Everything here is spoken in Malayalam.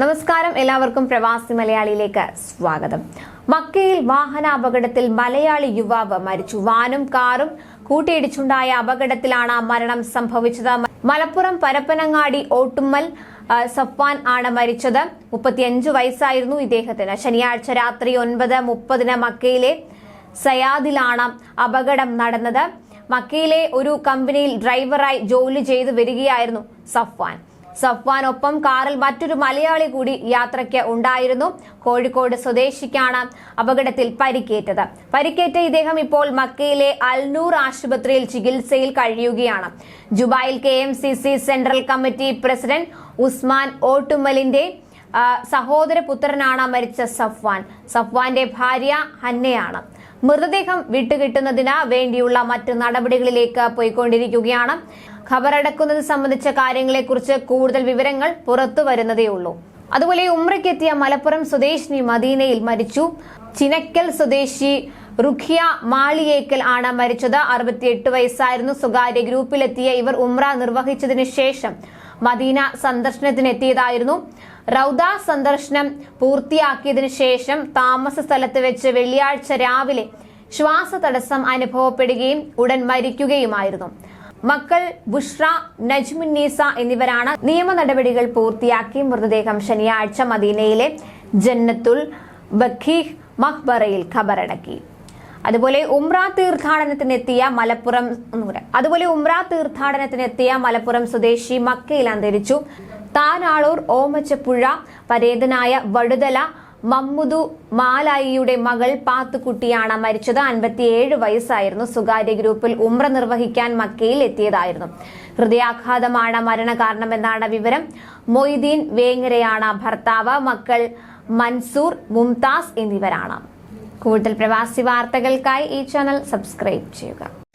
നമസ്കാരം. എല്ലാവർക്കും പ്രവാസി മലയാളിയിലേക്ക് സ്വാഗതം. മക്കയിൽ വാഹന അപകടത്തിൽ മലയാളി യുവാവ് മരിച്ചു. വാനും കാറും കൂട്ടിയിടിച്ചുണ്ടായ അപകടത്തിലാണ് മരണം സംഭവിച്ചത്. മലപ്പുറം പരപ്പനങ്ങാടി ഓട്ടുമ്മൽ സഫ്വാൻ ആണ് മരിച്ചത്. മുപ്പത്തിയഞ്ചു വയസ്സായിരുന്നു ഇദ്ദേഹത്തിന്. ശനിയാഴ്ച രാത്രി ഒൻപത് മുപ്പതിന് മക്കയിലെ സയാദിലാണ് അപകടം നടന്നത്. മക്കയിലെ ഒരു കമ്പനിയിൽ ഡ്രൈവറായി ജോലി ചെയ്തു വരികയായിരുന്നു സഫ്വാൻ. സഫ്വാനൊപ്പം കാറിൽ മറ്റൊരു മലയാളി കൂടി യാത്രയ്ക്ക് ഉണ്ടായിരുന്നു. കോഴിക്കോട് സ്വദേശിക്കാണ് അപകടത്തിൽ പരിക്കേറ്റത്. പരിക്കേറ്റ ഇദ്ദേഹം ഇപ്പോൾ മക്കയിലെ അൽനൂർ ആശുപത്രിയിൽ ചികിത്സയിൽ കഴിയുകയാണ്. ജുബായിൽ K central committee president Usman ഓട്ടുമലിന്റെ സഹോദര പുത്രനാണ് മരിച്ച സഫ്വാൻ. സഫ്വാന്റെ ഭാര്യ ഹന്നയാണ്. മൃതദേഹം വിട്ടുകിട്ടുന്നതിന് വേണ്ടിയുള്ള മറ്റ് നടപടികളിലേക്ക് പോയിക്കൊണ്ടിരിക്കുകയാണ്. ഖബറടക്കുന്നത് സംബന്ധിച്ച കാര്യങ്ങളെക്കുറിച്ച് കൂടുതൽ വിവരങ്ങൾ പുറത്തു വരുന്നതേയുള്ളൂ. അതുപോലെ ഉമ്രയ്ക്കെത്തിയ മലപ്പുറം സ്വദേശിനി മദീനയിൽ മരിച്ചു. ചിനക്കൽ സ്വദേശി റുഖിയ മാളിയേക്കൽ ആണ് മരിച്ചത്. അറുപത്തിയെട്ട് വയസ്സായിരുന്നു. സ്വകാര്യ ഗ്രൂപ്പിലെത്തിയ ഇവർ ഉമ്ര നിർവഹിച്ചതിനു ശേഷം മദീന സന്ദർശനത്തിനെത്തിയതായിരുന്നു. റൌദ സന്ദർശനം പൂർത്തിയാക്കിയതിനു ശേഷം താമസ സ്ഥലത്ത് വെച്ച് വെള്ളിയാഴ്ച രാവിലെ ശ്വാസ തടസ്സം അനുഭവപ്പെടുകയും ഉടൻ മരിക്കുകയുമായിരുന്നു മക്കൾ ബുഷ്ര നജ്മുന്നീസ എന്നിവരാണ് നിയമ നടപടികൾ പൂർത്തിയാക്കി മൃതദേഹം ശനിയാഴ്ച മദീനയിലെ ജന്നത്തുൽ ബഖീഹ് മഹ്ബറയിൽ ഖബറടക്കി അതുപോലെ ഉംറ തീർത്ഥാടനത്തിനെത്തിയ മലപ്പുറം. അതുപോലെ ഉംറ തീർത്ഥാടനത്തിനെത്തിയ മലപ്പുറം സ്വദേശി മക്കയിൽ അന്തരിച്ചു താനാളൂർ ഓമച്ചപ്പുഴ പരേതനായ വടുതല മമ്മുദു മാലായിയുടെ മകൾ പാത്തുക്കുട്ടിയാണ് മരിച്ചത്. അൻപത്തിയേഴ് വയസ്സായിരുന്നു. സ്വകാര്യ ഗ്രൂപ്പിൽ ഉമ്ര നിർവഹിക്കാൻ മക്കയിൽ എത്തിയതായിരുന്നു. ഹൃദയാഘാതമാണ് മരണകാരണമെന്നാണ് വിവരം. മൊയ്തീൻ വേങ്ങരയാണ് ഭർത്താവ്. മക്കൾ മൻസൂർ മുംതാസ് എന്നിവരാണ്. കൂടുതൽ പ്രവാസി വാർത്തകൾക്കായി ഈ ചാനൽ സബ്സ്ക്രൈബ് ചെയ്യുക.